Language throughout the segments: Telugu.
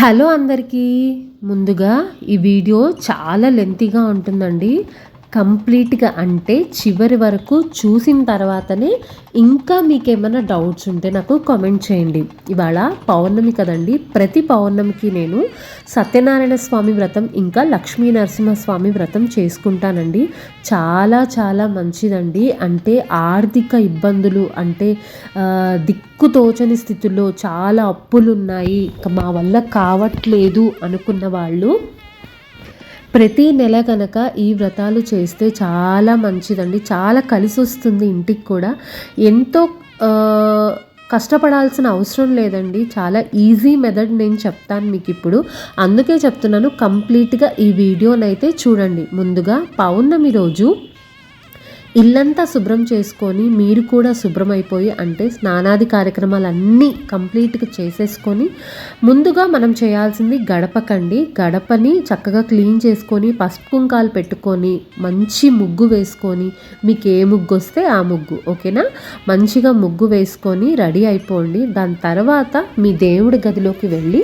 హలో అందరికీ. ముందుగా ఈ వీడియో చాలా లెంతీగా ఉంటుందండి. కంప్లీట్గా అంటే చివరి వరకు చూసిన తర్వాతనే ఇంకా మీకు ఏమైనా డౌట్స్ ఉంటే నాకు కామెంట్ చేయండి. ఇవాళ పౌర్ణమి కదండి. ప్రతి పౌర్ణమికి నేను సత్యనారాయణ స్వామి వ్రతం ఇంకా లక్ష్మీ నరసింహస్వామి వ్రతం చేసుకుంటానండి. చాలా చాలా మంచిదండి. అంటే ఆర్థిక ఇబ్బందులు అంటే దిక్కు తోచని స్థితిలో చాలా అప్పులు ఉన్నాయి మా వల్ల కావట్లేదు అనుకున్న వాళ్ళు ప్రతి నెల కనుక ఈ వ్రతాలు చేస్తే చాలా మంచిదండి. చాలా కలిసి వస్తుంది ఇంటికి కూడా. ఎంతో కష్టపడాల్సిన అవసరం లేదండి. చాలా ఈజీ మెథడ్ నేను చెప్తాను మీకు ఇప్పుడు. అందుకే చెప్తున్నాను కంప్లీట్గా ఈ వీడియోనైతే చూడండి. ముందుగా పౌర్ణమి రోజు ఇల్లంతా శుభ్రం చేసుకొని మీరు కూడా శుభ్రం అయిపోయి అంటే స్నానాది కార్యక్రమాలన్నీ కంప్లీట్గా చేసేసుకొని ముందుగా మనం చేయాల్సింది గడపకండి. గడపని చక్కగా క్లీన్ చేసుకొని పసుపు కుంకాలు పెట్టుకొని మంచి ముగ్గు వేసుకొని మీకు ఏ ముగ్గు వస్తే ఆ ముగ్గు ఓకేనా? మంచిగా ముగ్గు వేసుకొని రెడీ అయిపోండి. దాని తర్వాత మీ దేవుడి గదిలోకి వెళ్ళి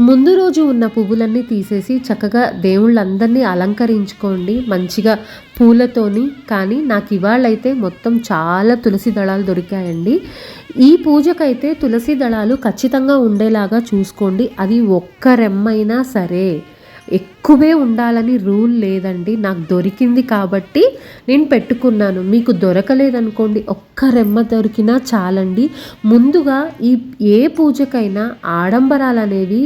ముందు రోజు ఉన్న పువ్వులన్నీ తీసేసి చక్కగా దేవుళ్ళందరినీ అలంకరించుకోండి. మంచిగా పూలతోని. కానీ నాకు ఇవాళైతే మొత్తం చాలా తులసి దళాలు దొరికాయండి. ఈ పూజకైతే తులసి దళాలు ఖచ్చితంగా ఉండేలాగా చూసుకోండి. అది ఒక్క రెమ్మైనా సరే ఎక్కువే ఉండాలని రూల్ లేదండి. నాకు దొరికింది కాబట్టి నేను పెట్టుకున్నాను. మీకు దొరకలేదనుకోండి ఒక్క రెమ్మ దొరికినా చాలండి. ముందుగా ఈ ఏ పూజకైనా ఆడంబరాలు అనేవి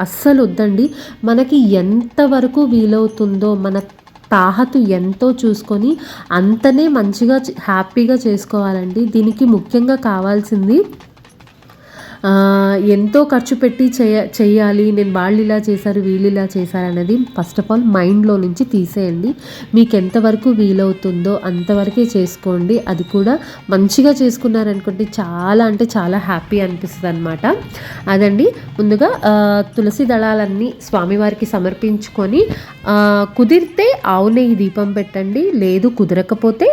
అస్సలు వద్దండి. మనకి ఎంతవరకు వీలవుతుందో మన తాహతు ఎంతో చూసుకొని అంతనే మంచిగా హ్యాపీగా చేసుకోవాలండి. దీనికి ముఖ్యంగా కావాల్సింది ఎంతో ఖర్చు పెట్టి చేయ చేయాలి నేను వాళ్ళు ఇలా చేశారు వీళ్ళు ఇలా చేశారు అనేది ఫస్ట్ ఆఫ్ ఆల్ మైండ్లో నుంచి తీసేయండి. మీకు ఎంతవరకు వీలవుతుందో అంతవరకే చేసుకోండి. అది కూడా మంచిగా చేసుకున్నారనుకోండి చాలా అంటే చాలా హ్యాపీ అనిపిస్తుంది అనమాట అదండి. ముందుగా తులసి దళాలన్నీ స్వామివారికి సమర్పించుకొని కుదిరితే ఆవు నెయ్యి దీపం పెట్టండి. లేదు కుదరకపోతే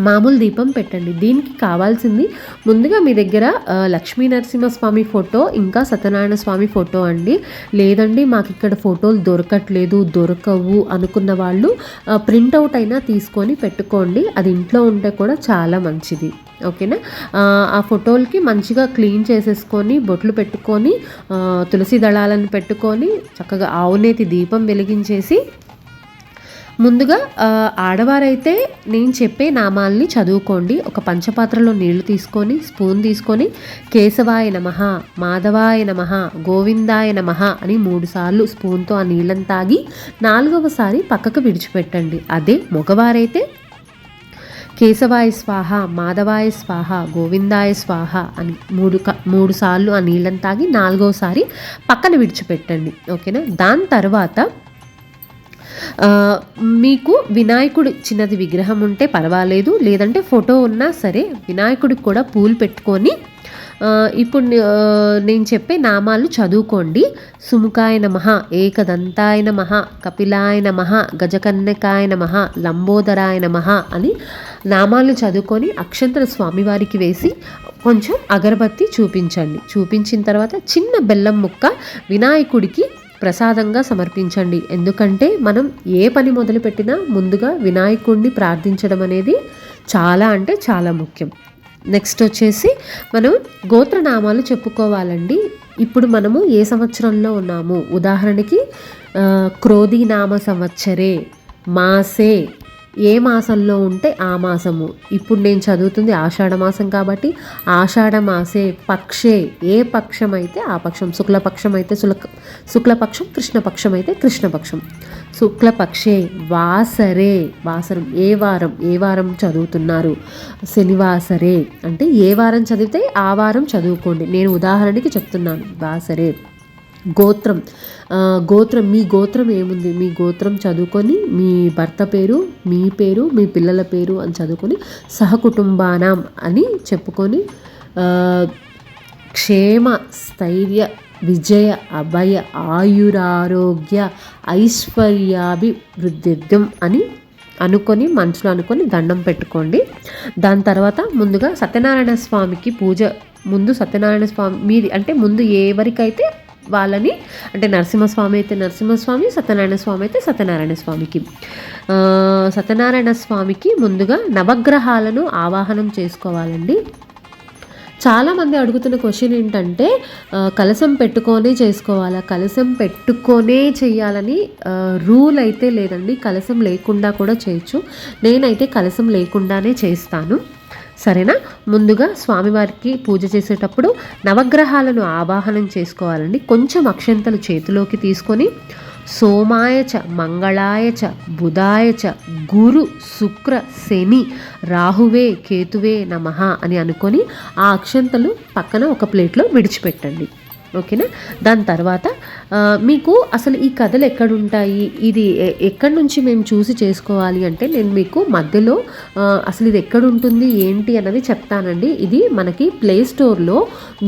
మామూలు దీపం పెట్టండి. దీనికి కావాల్సింది ముందుగా మీ దగ్గర లక్ష్మీ నరసింహస్వామి ఫోటో ఇంకా సత్యనారాయణ స్వామి ఫోటో అండి. లేదండి మాకు ఇక్కడ ఫోటోలు దొరకట్లేదు దొరకవు అనుకున్న వాళ్ళు ప్రింట్అవుట్ అయినా తీసుకొని పెట్టుకోండి. అది ఇంట్లో ఉంటే కూడా చాలా మంచిది. ఓకేనా? ఆ, ఫోటోలకి మంచిగా క్లీన్ చేసేసుకొని బొట్లు పెట్టుకొని తులసి దళాలను పెట్టుకొని చక్కగా ఆవునేతి దీపం వెలిగించేసి ముందుగా ఆడవారైతే నేను చెప్పే నామాల్ని చదువుకోండి. ఒక పంచపాత్రలో నీళ్ళు తీసుకొని స్పూన్ తీసుకొని కేశవాయ నమ మాధవాయ నమ గోవిందాయ నమ అని మూడుసార్లు స్పూన్తో ఆ నీళ్ళని తాగి నాలుగవసారి పక్కకు విడిచిపెట్టండి. అదే మగవారైతే కేశవాయ స్వాహ మాధవాయ స్వాహ గోవిందాయ స్వాహ అని మూడు క మూడు సార్లు ఆ నీళ్ళని తాగి నాలుగోసారి పక్కన విడిచిపెట్టండి. ఓకేనా? దాని తర్వాత మీకు వినాయకుడు చిన్నది విగ్రహం ఉంటే పర్వాలేదు లేదంటే ఫోటో ఉన్నా సరే వినాయకుడికి కూడా పూలు పెట్టుకొని ఇప్పుడు నేను చెప్పే నామాలు చదువుకోండి. సుముఖాయ నమ ఏకదంతాయ నమ కపిలాయ నమ గజకన్యకాయ నమ లంబోదరాయ నమ అని నామాలు చదువుకొని అక్షంతర స్వామివారికి వేసి కొంచెం అగరబత్తి చూపించండి. చూపించిన తర్వాత చిన్న బెల్లం ముక్క వినాయకుడికి ప్రసాదంగా సమర్పించండి. ఎందుకంటే మనం ఏ పని మొదలుపెట్టినా ముందుగా వినాయకుడిని ప్రార్థించడం అనేది చాలా అంటే చాలా ముఖ్యం. నెక్స్ట్ వచ్చేసి మనం గోత్రనామాలు చెప్పుకోవాలండి. ఇప్పుడు మనము ఏ సంవత్సరంలో ఉన్నాము? ఉదాహరణకి క్రోధీనామ నామ సంవత్సరే మాసే ఏ మాసంలో ఉంటే ఆ మాసము. ఇప్పుడు నేను చదువుతుంది ఆషాఢ మాసం కాబట్టి ఆషాఢ మాసే పక్షే ఏ పక్షం అయితే ఆ పక్షం శుక్లపక్షం అయితే శుక్ల శుక్లపక్షం కృష్ణపక్షం అయితే కృష్ణపక్షం. శుక్లపక్షే వాసరే వాసరం ఏ వారం ఏ వారం చదువుతున్నారు? శనివాసరే. అంటే ఏ వారం చదివితే ఆ వారం చదువుకోండి. నేను ఉదాహరణకి చెప్తున్నాను వాసరే. గోత్రం. గోత్రం మీ గోత్రం ఏముంది? మీ గోత్రం చదువుకొని మీ భర్త పేరు మీ పేరు మీ పిల్లల పేరు అని చదువుకొని సహకుటుంబానం అని చెప్పుకొని క్షేమ స్థైర్య విజయ అభయ ఆయురారోగ్య ఐశ్వర్యాభివృద్ధిర్థం అని అనుకొని మనసులో అనుకొని దండం పెట్టుకోండి. దాని తర్వాత ముందుగా సత్యనారాయణ స్వామికి పూజ. ముందు సత్యనారాయణ స్వామి మీది అంటే ముందు ఎవరికైతే వాళ్ళని అంటే నరసింహస్వామి అయితే నరసింహస్వామి సత్యనారాయణ స్వామి అయితే సత్యనారాయణ స్వామికి. సత్యనారాయణ స్వామికి ముందుగా నవగ్రహాలను ఆవాహనం చేసుకోవాలండి. చాలామంది అడుగుతున్న క్వశ్చన్ ఏంటంటే కలశం కలసం పెట్టుకొనే చేసుకోవాలా? కలసం పెట్టుకొనే చేయాలని రూల్ అయితే లేదండి. కలసం లేకుండా కూడా చేయొచ్చు. నేనైతే కలసం లేకుండానే చేస్తాను. సరేనా? ముందుగా స్వామివారికి పూజ చేసేటప్పుడు నవగ్రహాలను ఆవాహనం చేసుకోవాలండి. కొంచెం అక్షంతలు చేతిలోకి తీసుకొని సోమాయ చ మంగళాయ చ బుధాయ చ గురు శుక్ర శని రాహువే కేతువే నమః అని అనుకొని ఆ అక్షంతలు పక్కన ఒక ప్లేట్లో విడిచిపెట్టండి. ఓకేనా? దాని తర్వాత మీకు అసలు ఈ కథలు ఎక్కడుంటాయి? ఇది ఎక్కడి నుంచి మేము చూసి చేసుకోవాలి అంటే నేను మీకు మధ్యలో అసలు ఇది ఎక్కడుంటుంది ఏంటి అన్నది చెప్తానండి. ఇది మనకి ప్లే స్టోర్లో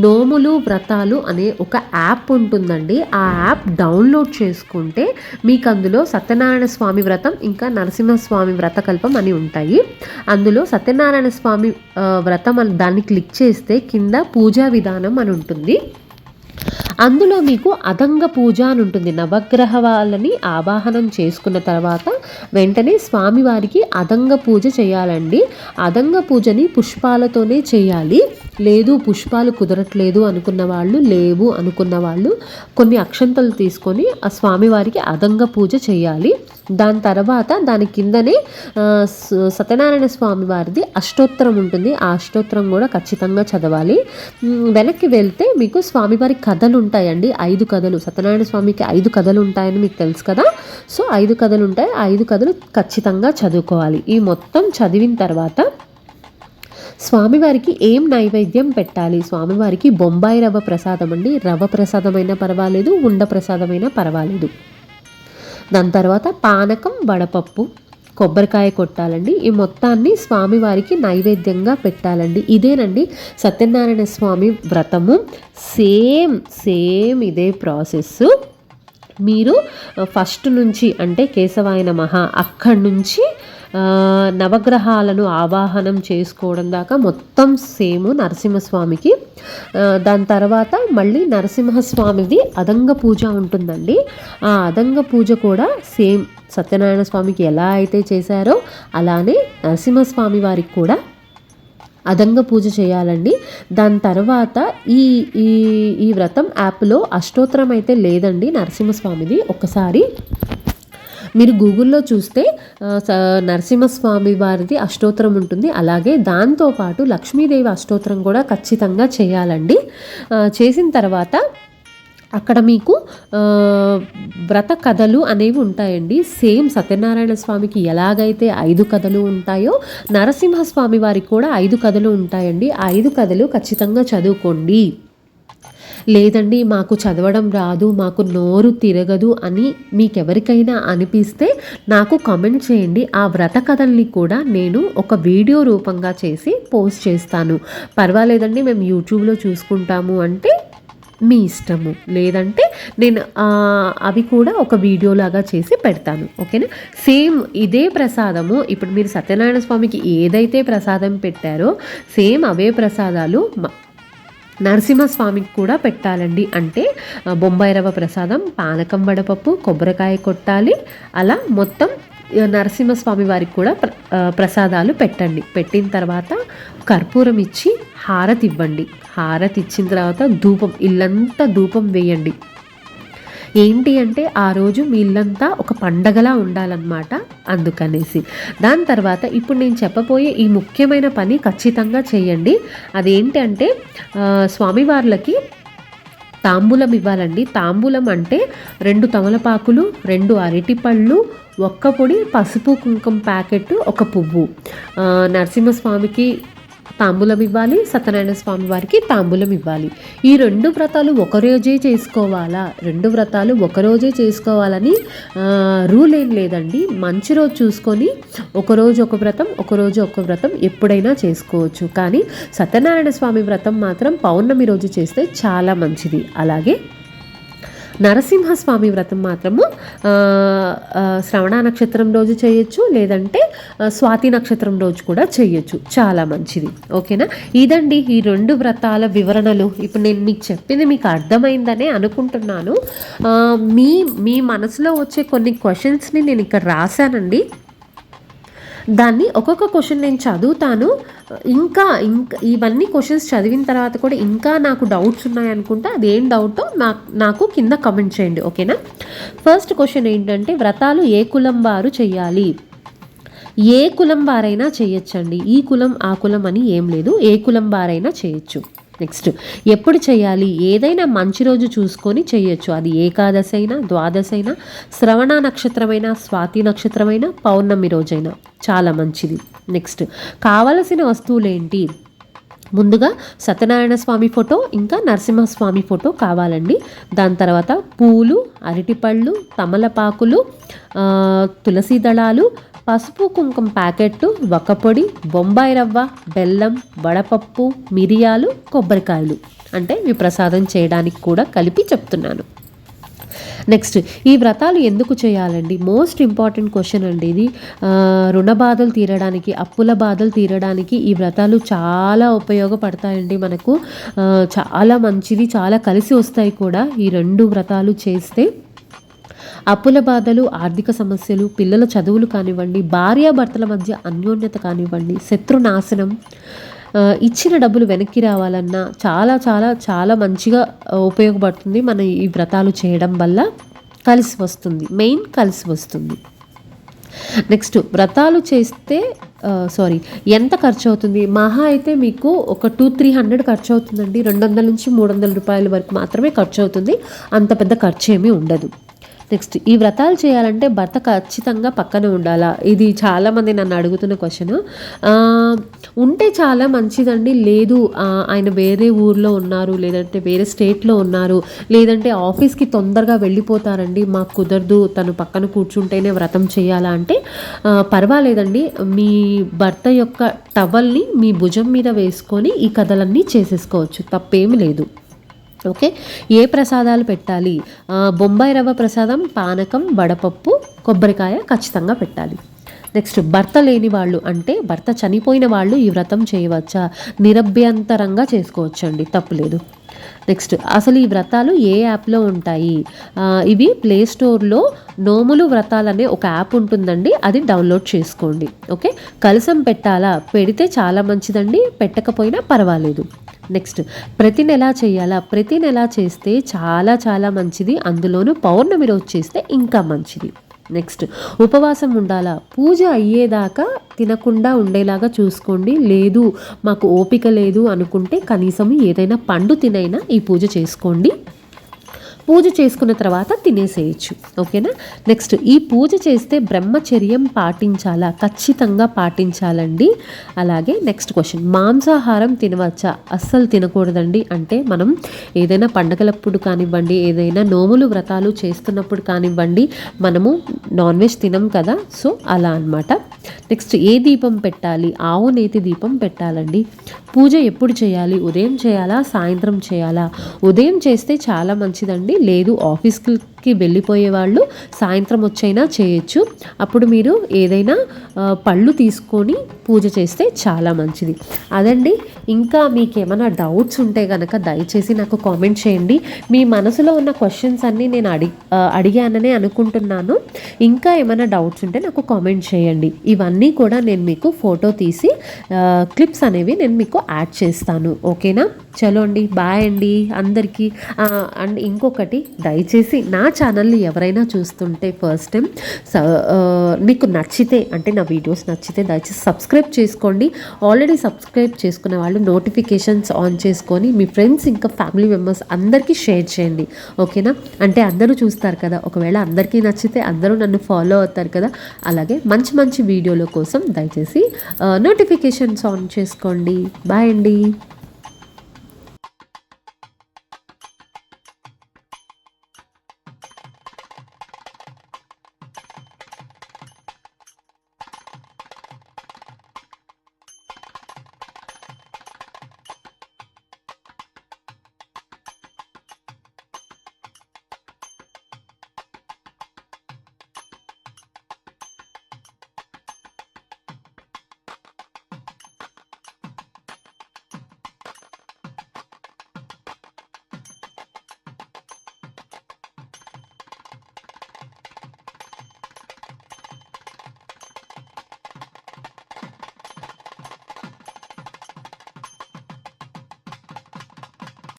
నోములు వ్రతాలు అనే ఒక యాప్ ఉంటుందండి. ఆ యాప్ డౌన్లోడ్ చేసుకుంటే మీకు అందులో సత్యనారాయణ స్వామి వ్రతం ఇంకా నరసింహస్వామి వ్రతకల్పం అని ఉంటాయి. అందులో సత్యనారాయణ స్వామి వ్రతం అని దాన్ని క్లిక్ చేస్తే కింద పూజా విధానం అని ఉంటుంది. అందులో మీకు అదంగ పూజ అని ఉంటుంది. నవగ్రహ వాళ్ళని ఆవాహనం చేసుకున్న తర్వాత వెంటనే స్వామివారికి అదంగ పూజ చేయాలండి. అదంగ పూజని పుష్పాలతోనే చేయాలి. లేదు పుష్పాలు కుదరట్లేదు అనుకున్న వాళ్ళు లేవు అనుకున్న వాళ్ళు కొన్ని అక్షంతలు తీసుకొని ఆ స్వామివారికి అదంగ పూజ చేయాలి. దాని తర్వాత దాని కిందనే సత్యనారాయణ స్వామి వారిది అష్టోత్తరం ఉంటుంది. ఆ అష్టోత్తరం కూడా ఖచ్చితంగా చదవాలి. వెనక్కి వెళ్తే మీకు స్వామివారి కథలు ఉంటాయండి. ఐదు కథలు. సత్యనారాయణ స్వామికి ఐదు కథలు ఉంటాయని మీకు తెలుసు కదా? సో ఐదు కథలు ఉంటాయి ఐదు కథలు ఖచ్చితంగా చదువుకోవాలి. ఈ మొత్తం చదివిన తర్వాత స్వామివారికి ఏం నైవేద్యం పెట్టాలి? స్వామివారికి బొంబాయి రవ్వ ప్రసాదం అండి. రవ్వ ప్రసాదమైనా పర్వాలేదు ఉండ ప్రసాదమైనా పర్వాలేదు. దాని తర్వాత పానకం వడపప్పు కొబ్బరికాయ కొట్టాలండి. ఈ మొత్తాన్ని స్వామివారికి నైవేద్యంగా పెట్టాలండి. ఇదేనండి సత్యనారాయణ స్వామి వ్రతము. సేమ్ సేమ్ ఇదే ప్రాసెస్ మీరు ఫస్ట్ నుంచి అంటే కేశవాయన మహా అక్కడి నుంచి నవగ్రహాలను ఆవాహనం చేసుకోవడం దాకా మొత్తం సేమ్ నరసింహస్వామికి. దాని తర్వాత మళ్ళీ నరసింహస్వామిది అదంగ పూజ ఉంటుందండి. ఆ అదంగ పూజ కూడా సేమ్ సత్యనారాయణ స్వామికి ఎలా అయితే చేశారో అలానే నరసింహస్వామి వారికి కూడా అదంగ పూజ చేయాలండి. దాని తర్వాత ఈ ఈ ఈ వ్రతం యాప్లో అష్టోత్తరం అయితే లేదండి నరసింహస్వామిది. ఒకసారి మీరు గూగుల్లో చూస్తే స- నరసింహస్వామి వారిది అష్టోత్తరం ఉంటుంది. అలాగే దాంతోపాటు లక్ష్మీదేవి అష్టోత్తరం కూడా ఖచ్చితంగా చేయాలండి. చేసిన తర్వాత అక్కడ మీకు వ్రత కథలు అనేవి ఉంటాయండి. సేమ్ సత్యనారాయణ స్వామికి ఎలాగైతే ఐదు కథలు ఉంటాయో నరసింహస్వామి వారికి కూడా ఐదు కథలు ఉంటాయండి. ఐదు కథలు ఖచ్చితంగా చదువుకోండి. లేదండి మాకు చదవడం రాదు మాకు నోరు తిరగదు అని మీకెవరికైనా అనిపిస్తే నాకు కామెంట్ చేయండి. ఆ వ్రత కథల్ని కూడా నేను ఒక వీడియో రూపంగా చేసి పోస్ట్ చేస్తాను. పర్వాలేదండి మేము యూట్యూబ్లో చూసుకుంటాము అంటే మీ ఇష్టము. లేదంటే నేను అవి కూడా ఒక వీడియో లాగా చేసి పెడతాను. ఓకేనా? సేమ్ ఇదే ప్రసాదము. ఇప్పుడు మీరు సత్యనారాయణ స్వామికి ఏదైతే ప్రసాదం పెట్టారో సేమ్ అవే ప్రసాదాలు నరసింహస్వామికి కూడా పెట్టాలండి. అంటే బొంబాయి రవ్వ ప్రసాదం పానకం వడపప్పు కొబ్బరికాయ కొట్టాలి. అలా మొత్తం నరసింహస్వామి వారికి కూడా ప్ర ప్రసాదాలు పెట్టండి. పెట్టిన తర్వాత కర్పూరం ఇచ్చి హారతి ఇవ్వండి. హారతి ఇచ్చిన తర్వాత ధూపం ఇల్లంతా ధూపం వేయండి. ఏంటి అంటే ఆ రోజు మీ ఇల్లంతా ఒక పండగలా ఉండాలన్నమాట అందుకనేసి. దాని తర్వాత ఇప్పుడు నేను చెప్పబోయే ఈ ముఖ్యమైన పని ఖచ్చితంగా చేయండి. అదేంటి అంటే స్వామివార్లకి తాంబూలం ఇవ్వాలండి. తాంబూలం అంటే రెండు తమలపాకులు రెండు అరటిపళ్ళు ఒక్క పొడి పసుపు కుంకుమ ప్యాకెట్ ఒక పువ్వు. నరసింహస్వామికి తాంబూలం ఇవ్వాలి సత్యనారాయణ స్వామి వారికి తాంబూలం ఇవ్వాలి. ఈ రెండు వ్రతాలు ఒకరోజే చేసుకోవాలా? రెండు వ్రతాలు ఒకరోజే చేసుకోవాలని రూల్ ఏం లేదండి. మంచి రోజు చూసుకొని ఒకరోజు ఒక వ్రతం ఒకరోజు ఒక వ్రతం ఎప్పుడైనా చేసుకోవచ్చు. కానీ సత్యనారాయణ స్వామి వ్రతం మాత్రం పౌర్ణమి రోజు చేస్తే చాలా మంచిది. అలాగే నరసింహస్వామి వ్రతం మాత్రము శ్రవణ నక్షత్రం రోజు చేయొచ్చు లేదంటే స్వాతి నక్షత్రం రోజు కూడా చేయొచ్చు. చాలా మంచిది. ఓకేనా? ఇదండి ఈ రెండు వ్రతాల వివరణలు. ఇప్పుడు నేను మీకు చెప్పింది మీకు అర్థమైందనే అనుకుంటున్నాను. మీ మీ మనసులో వచ్చే కొన్ని క్వశ్చన్స్ని నేను ఇక్కడ రాశానండి. దాన్ని ఒక్కొక్క క్వశ్చన్ నేను చదువుతాను. ఇంకా ఇంకా ఇవన్నీ క్వశ్చన్స్ చదివిన తర్వాత కూడా ఇంకా నాకు డౌట్స్ ఉన్నాయనుకుంటే అది ఏం డౌటో నాకు నాకు కింద కమెంట్ చేయండి ఓకేనా ఫస్ట్ క్వశ్చన్ ఏంటంటే వ్రతాలు ఏ కులం వారు చేయాలి ఏ కులం వారైనా చేయొచ్చండి. ఈ కులం ఆ కులం అని ఏం లేదు. ఏ కులం వారైనా చేయొచ్చు. నెక్స్ట్ ఎప్పుడు చేయాలి? ఏదైనా మంచి రోజు చూసుకొని చేయొచ్చు. అది ఏకాదశి అయినా ద్వాదశి అయినా శ్రవణ నక్షత్రమైనా స్వాతి నక్షత్రమైనా పౌర్ణమి రోజైనా. చాలా మంచిది. నెక్స్ట్ కావలసిన వస్తువులు ఏంటి ముందుగా సత్యనారాయణ స్వామి ఫోటో ఇంకా నరసింహస్వామి ఫోటో కావాలండి. దాని తర్వాత పూలు అరటిపళ్ళు తమలపాకులు తులసి దళాలు పసుపు కుంకుమ ప్యాకెట్టు వక్కపొడి బొంబాయి రవ్వ బెల్లం వడపప్పు మిరియాలు కొబ్బరికాయలు. అంటే మీ ప్రసాదం చేయడానికి కూడా కలిపి చెప్తున్నాను. నెక్స్ట్ ఈ వ్రతాలు ఎందుకు చేయాలండి? మోస్ట్ ఇంపార్టెంట్ క్వశ్చన్ అండి ఇది. రుణ బాధలు తీరడానికి అప్పుల బాధలు తీరడానికి ఈ వ్రతాలు చాలా ఉపయోగపడతాయండి మనకు. చాలా మంచిది చాలా కలిసి వస్తాయి కూడా ఈ రెండు వ్రతాలు చేస్తే. అప్పుల బాధలు ఆర్థిక సమస్యలు పిల్లల చదువులు కానివ్వండి భార్యాభర్తల మధ్య అన్యోన్యత కానివ్వండి శత్రునాశనం నాశనం ఇచ్చిన డబ్బులు వెనక్కి రావాలన్నా చాలా చాలా చాలా మంచిగా ఉపయోగపడుతుంది మన ఈ వ్రతాలు చేయడం వల్ల కలిసి వస్తుంది. మెయిన్ కలిసి వస్తుంది. నెక్స్ట్ వ్రతాలు చేస్తే సారీ ఎంత ఖర్చు అవుతుంది మహా అయితే మీకు ఒక టూ త్రీ హండ్రెడ్ ఖర్చు అవుతుందండి రెండు వందల నుంచి మూడు వందల రూపాయల వరకు మాత్రమే ఖర్చు అవుతుంది అంత పెద్ద ఖర్చు ఏమీ ఉండదు. నెక్స్ట్ ఈ వ్రతాలు చేయాలంటే భర్త ఖచ్చితంగా పక్కనే ఉండాలా? ఇది చాలామంది నన్ను అడుగుతున్న క్వశ్చన్ ఉంటే చాలా మంచిదండి. లేదు ఆయన వేరే ఊర్లో ఉన్నారు లేదంటే వేరే స్టేట్లో ఉన్నారు లేదంటే ఆఫీస్కి తొందరగా వెళ్ళిపోతారండి మాకు కుదరదు తను పక్కన కూర్చుంటేనే వ్రతం చేయాలా అంటే పర్వాలేదండి. మీ భర్త యొక్క టవల్ని మీ భుజం మీద వేసుకొని ఈ కథలన్నీ చేసేసుకోవచ్చు. తప్పేమీ లేదు. ఓకే? ఏ ప్రసాదాలు పెట్టాలి? బొంబాయి రవ్వ ప్రసాదం పానకం వడపప్పు కొబ్బరికాయ ఖచ్చితంగా పెట్టాలి. నెక్స్ట్ భర్త లేని వాళ్ళు అంటే భర్త చనిపోయిన వాళ్ళు ఈ వ్రతం చేయవచ్చా? నిరభ్యంతరంగా చేసుకోవచ్చండి. తప్పులేదు నెక్స్ట్ అసలు ఈ వ్రతాలు ఏ యాప్లో ఉంటాయి? ఇవి ప్లే స్టోర్లో నోములు వ్రతాలు అనే ఒక యాప్ ఉంటుందండి. అది డౌన్లోడ్ చేసుకోండి. ఓకే? కలసం పెట్టాలా? పెడితే చాలా మంచిదండి. పెట్టకపోయినా పర్వాలేదు. నెక్స్ట్ ప్రతి నెల చేయాలా? ప్రతి నెల చేస్తే చాలా చాలా మంచిది. అందులోనూ పౌర్ణమి రోజు చేస్తే ఇంకా మంచిది. నెక్స్ట్ ఉపవాసం ఉండాలా? పూజ అయ్యేదాకా తినకుండా ఉండేలాగా చూసుకోండి. లేదు మాకు ఓపిక లేదు అనుకుంటే కనీసం ఏదైనా పండు తినైనా ఈ పూజ చేసుకోండి. పూజ చేసుకున్న తర్వాత తినేసేయచ్చు. ఓకేనా? నెక్స్ట్ ఈ పూజ చేస్తే బ్రహ్మచర్యం పాటించాలా? ఖచ్చితంగా పాటించాలండి. అలాగే నెక్స్ట్ క్వశ్చన్ మాంసాహారం తినవచ్చా? అస్సలు తినకూడదండి. అంటే మనం ఏదైనా పండగలప్పుడు కానివ్వండి ఏదైనా నోములు వ్రతాలు చేస్తున్నప్పుడు కానివ్వండి మనము నాన్ వెజ్ తినం కదా? సో అలా అన్నమాట. నెక్స్ట్ ఏ దీపం పెట్టాలి? ఆవు నేతి దీపం పెట్టాలండి. పూజ ఎప్పుడు చేయాలి? ఉదయం చేయాలా? సాయంత్రం చేయాలా? ఉదయం చేస్తే చాలా మంచిదండి. లేదు ఆఫీస్కి వెళ్ళిపోయే వాళ్ళు సాయంత్రం వచ్చైనా చేయొచ్చు. అప్పుడు మీరు ఏదైనా పళ్ళు తీసుకొని పూజ చేస్తే చాలా మంచిది. అదండి ఇంకా మీకు ఏమైనా డౌట్స్ ఉంటే కనుక దయచేసి నాకు కామెంట్ చేయండి. మీ మనసులో ఉన్న క్వశ్చన్స్ అన్నీ నేను అడిగి అడిగాననే అనుకుంటున్నాను. ఇంకా ఏమైనా డౌట్స్ ఉంటే నాకు కామెంట్ చేయండి. ఇవన్నీ కూడా నేను మీకు ఫోటో తీసి క్లిప్స్ అనేవి నేను మీకు యాడ్ చేస్తాను. ఓకేనా? చలో అండి. బాయ్ అండి అందరికీ. అండ్ ఇంకొకటి దయచేసి నా ఛానల్ని ఎవరైనా చూస్తుంటే ఫస్ట్ టైం స- మీకు నచ్చితే అంటే నా వీడియోస్ నచ్చితే దయచేసి సబ్స్క్రైబ్ చేసుకోండి. ఆల్రెడీ సబ్స్క్రైబ్ చేసుకున్న వాళ్ళు నోటిఫికేషన్స్ ఆన్ చేసుకొని మీ ఫ్రెండ్స్ ఇంకా ఫ్యామిలీ మెంబర్స్ అందరికీ షేర్ చేయండి. ఓకేనా అంటే అందరూ చూస్తారు కదా ఒకవేళ అందరికీ నచ్చితే అందరూ నన్ను ఫాలో అవుతారు కదా. అలాగే మంచి మంచి వీడియోల కోసం దయచేసి నోటిఫికేషన్స్ ఆన్ చేసుకోండి. బాయ్ అండి.